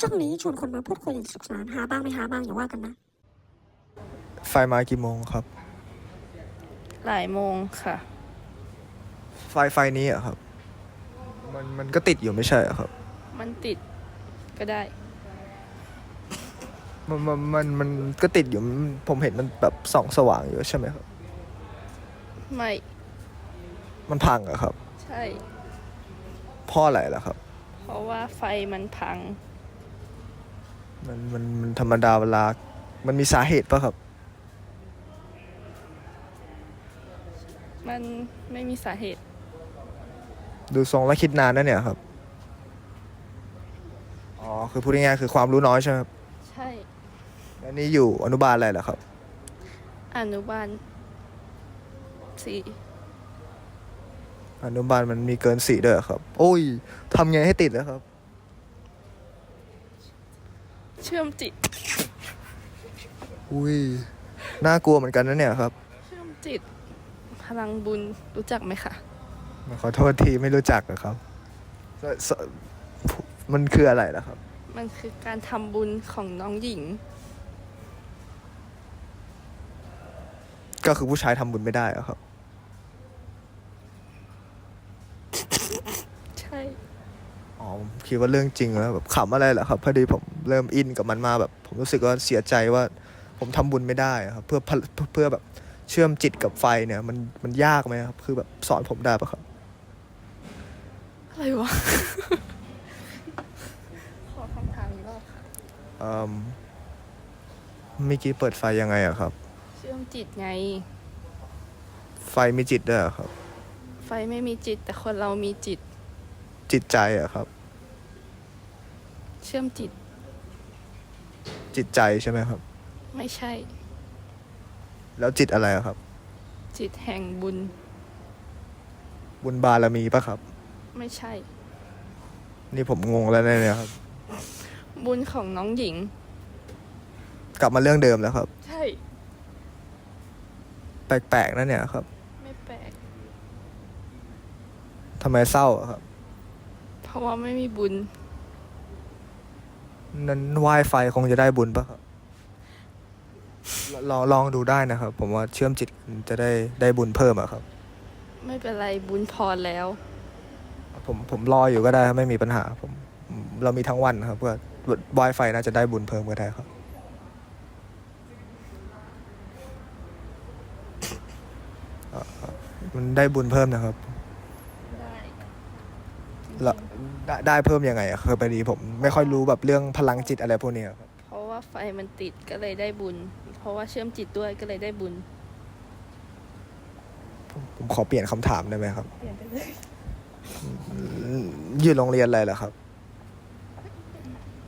ช่วงนี้ชวนคนมาพูดคุยสนุกสนานหาบ้างไม่หาบ้างอย่าว่ากันนะ ไฟมากี่โมงครับ หลายโมงค่ะ ไฟไฟนี้อะครับ มันมันก็ติดอยู่ไม่ใช่เหรอครับ มันติดก็ได้ มันมันมันมันก็ติดอยู่มันผมเห็นมันแบบส่องสว่างอยู่ใช่ไหมครับ ไม่ มันพังอะครับใช่ เพ่ออะไรล่ะครับ เพราะว่าไฟมันพัง มันมันมันธรรมดาเวลา มันมีสาเหตุปะครับ มันไม่มีสาเหตุ ดูทรงแล้วคิดนานนะเนี่ยครับ อ๋อ คือพูดง่ายๆคือความรู้น้อยใช่ไหมครับใช่ แล้วนี่อยู่อนุบาลอะไรเหรอครับ อนุบาลสี่อนุบาลมันมีเกินสี่ด้วยเหรอครับ โอ้ยทำไงให้ติดนะครับ เชื่อมจิต อุ้ย น่ากลัวเหมือนกันนะเนี่ยครับ เชื่อมจิต พลังบุญรู้จักไหมคะขอโทษทีไม่รู้จักอะครับสสมันคืออะไรล่ะครับ มันคือการทำบุญของน้องหญิง ก็คือผู้ชายทำบุญไม่ได้อะครับ ใช่ อ๋อผมคิดว่าเรื่องจริงแล้วแบบขำอะไรเหรอครับ พอดีผม เริ่มอินกับมันมาแบบ ผมรู้สึกว่าเสียใจว่าผมทำบุญไม่ได้อะครับเพื่อพะเพื่อเพื่อแบบเชื่อมจิตกับไฟเนี่ยมันมันยากไหมครับ คือแบบสอนผมได้ปะครับอะไรวะขอคำถามอีกรอบค่ะเอ่มเมื่อกี้เปิดไฟยังไงอะครับ เชื่อมจิตไง ไฟมีจิตด้วยเหรอครับ ไฟไม่มีจิต แต่คนเรามีจิต จิตใจอะครับ เชื่อมจิต จิตใจใช่ไหมครับ ไม่ใช่ แล้วจิตอะไรอะครับ จิตแห่งบุญ บุญบารมีปะครับ ไม่ใช่ นี่ผมงงแล้วเนี่ยครับ บุญของน้องหญิง กลับมาเรื่องเดิมแล้วครับ ใช่ แปลกๆนะเนี่ยครับไม่แปลก ทำไมเศร้าอะครับ เพราะว่าไม่มีบุญ นั้นไหว้ไฟคงจะได้บุญปะครับลองลองดูได้นะครับ ผมว่าเชื่อมจิตจะได้ได้บุญเพิ่มอะครับ ไม่เป็นไรบุญพอแล้ว ผมผมรออยู่ก็ได้ครับไม่มีปัญหา ผมผมเรามีทั้งวันครับเพื่อไหว้ไฟน่าจะได้บุญเพิ่มก็ได้ครับอ่ามันได้บุญเพิ่มนะครับได้ แล้วได้ได้เพิ่มยังไงอะคือพอดีผมไม่ค่อยรู้แบบเรื่องพลังจิตอะไรพวกนี้อะครับเพราะว่าไฟมันติดก็เลยได้บุญ เพราะว่าเชื่อมจิตด้วยก็เลยได้บุญผมผมขอเปลี่ยนคำถามได้ไหมครับเปลี่ยนไปเลยอยู่โรงเรียนอะไรเหรอครับ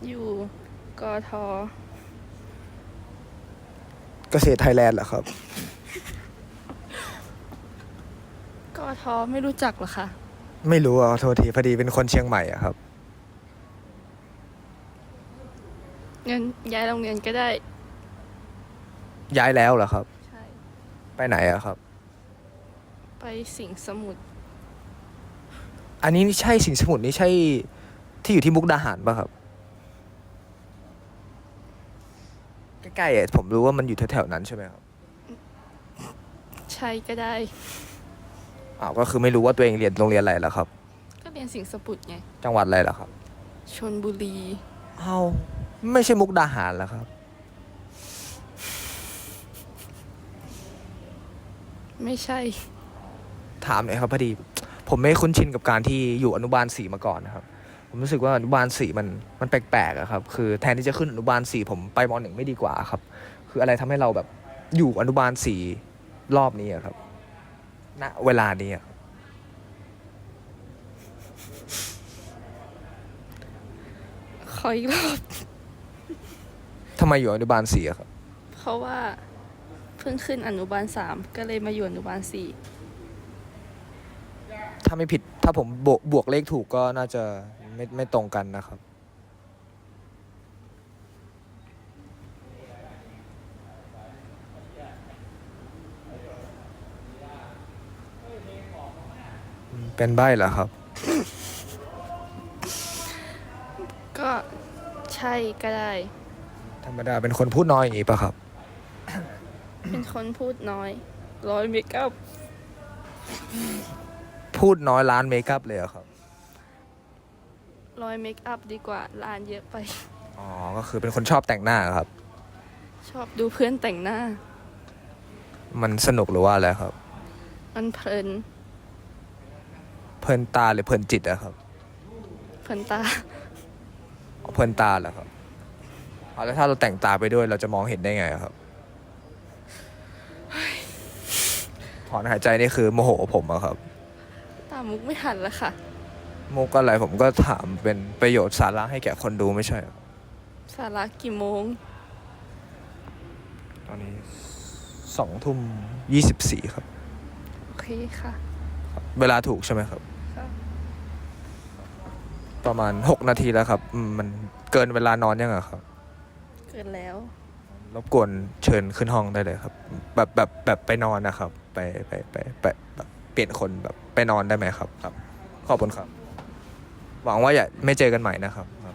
อยู่กทเกษตรไทยแลนด์เหรอครับกทไม่รู้จักเหรอคะ ไม่รู้อะขอโทษทีพอดีเป็นคนเชียงใหม่อะครับเงินย้ายโรงเรียนก็ได้ ย้ายแล้วเหรอครับ ใช่ ไปไหนอะครับ ไปสิงห์สมุทรอันนี้นี่ใช่สิงห์สมุทรนี่ใช่ที่อยู่ที่มุกดาหารปะครับ ใกล้ๆอะผมรู้ว่ามันอยู่แถวๆนั้นใช่ไหมครับ ใช่ก็ได้ อ้าวก็คือไม่รู้ว่าตัวเองเรียนโรงเรียนอะไรเหรอครับ ก็เรียนสิงห์สมุทรไงจังหวัดอะไรเหรอครับชนบุรี อ้าวไม่ใช่มุกดาหารเหรอครับ ไม่ใช่ ถามหน่อยครับพอดี ผมไม่คุ้นชินกับการที่อยู่อนุบาลสี่มาก่อนนะครับ ผมรู้สึกว่าอนุบาลสี่มันมันแปลกๆอะครับ คือแทนที่จะขึ้นอนุบาลสี่ผมไปมหนึ่งไม่ดีกว่าครับ คืออะไรทำให้เราแบบอยู่อนุบาลสี่รอบนี้อะครับ ณเวลานี้อะครับขออีกรอบ ทำไมอยู่อนุบาลสี่อะครับ เพราะว่าเพิ่งขึ้นอนุบาลสามก็เลยมาอยู่อนุบาลสี่ถ้าไม่ผิดถ้าผมบวกบวกเลขถูกก็น่าจะไม่ไม่ตรงกันนะครับ เป็นใบเหรอครับ ก็ใช่ก็ได้ ธรรมดาเป็นคนพูดน้อยอย่างนี้ปะครับ เป็นคนพูดน้อย ร้อยเมคอัพพูดน้อยร้านเมคอัพเลยเหรอครับ ร้อยเมคอัพดีกว่าร้านเยอะไป อ๋อ ก็คือเป็นคนชอบแต่งหน้าเหรอครับ ชอบดูเพื่อนแต่งหน้า มันสนุกหรือว่าอะไรครับ มันเพลิน เพลินตาหรือเพลินจิตอะครับเพลินตาอ๋อเพลินตาเหรอครับอ๋อแล้วถ้าเราแต่งตาไปด้วยเราจะมองเห็นได้ไงอะครับถอนหายใจนี่คือโมโหผมอะครับ ตามมุกไม่หันแล้วค่ะ มุกอะไรผมก็ถามเป็นประโยชน์สาระให้แก่คนดูไม่ใช่เหรอสาระกี่โมง ตอนนี้สองทุ่มยี่สิบสี่ครับ โอเคค่ะ เวลาถูกใช่ไหมครับค่ะ ประมาณหกนาทีแล้วครับอืมมันเกินเวลานอนยังอะครับ เกินแล้ว รบกวนเชิญขึ้นห้องได้เลยครับ แบบแบบแบบไปนอนนะครับ ไปไปไปไปแบบเปลี่ยนคนแบบไปนอนได้ไหมครับครับ ขอบคุณครับ หวังว่าอย่าไม่เจอกันใหม่นะครับครับ